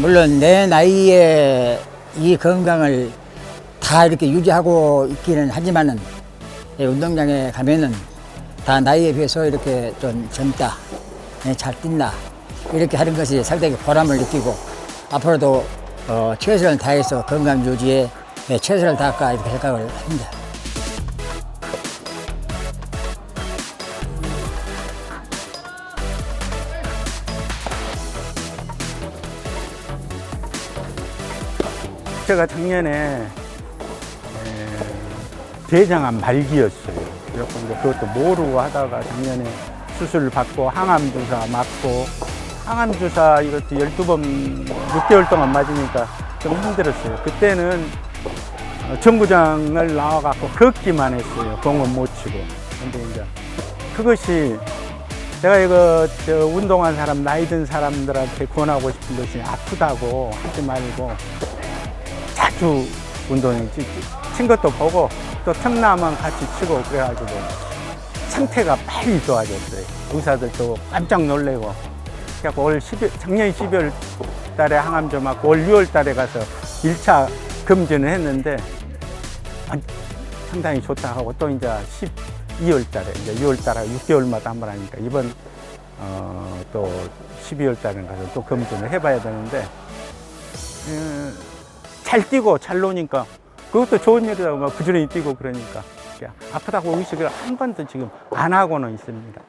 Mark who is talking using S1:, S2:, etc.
S1: 물론 내 나이에 이 건강을 다 이렇게 유지하고 있기는 하지만은 이 운동장에 가면은 다 나이에 비해서 이렇게 좀 젊다, 예, 잘 뛴다 이렇게 하는 것이 상당히 보람을 느끼고 앞으로도 어, 최선을 다해서 건강 유지에 예, 최선을 다할까 이렇게 생각을 합니다.
S2: 제가 작년에 에, 대장암 말기였어요. 그래서 그것도 모르고 하다가 작년에 수술 받고 항암 주사 맞고 항암 주사 이것도 12번 6개월 동안 맞으니까 좀 힘들었어요. 그때는 어, 정구장을 나와 갖고 걷기만 했어요. 공은 못 치고. 근데 이제 그것이 제가 이거 저 운동한 사람 나이 든 사람들한테 권하고 싶은 것이 아프다고 하지 말고 자주 운동해 친 것도 보고 또 틈나면 같이 치고 그래가지고 상태가 빨리 좋아졌어요. 의사들도 깜짝 놀래고 그래갖고 올 12, 작년 12월 달에 항암제 맞고 올 6월 달에 가서 1차 검진을 했는데 아, 상당히 좋다 하고 또 이제 12월 달에 이제 6월 달에 6개월마다 한 번 하니까 이번 어, 또 12월 달에 가서 또 검진을 해봐야 되는데 음, 잘 뛰고 잘 노니까 그것도 좋은 일이라고 막 부지런히 뛰고 그러니까 아프다고 의식을 한 번도 지금 안 하고는 있습니다.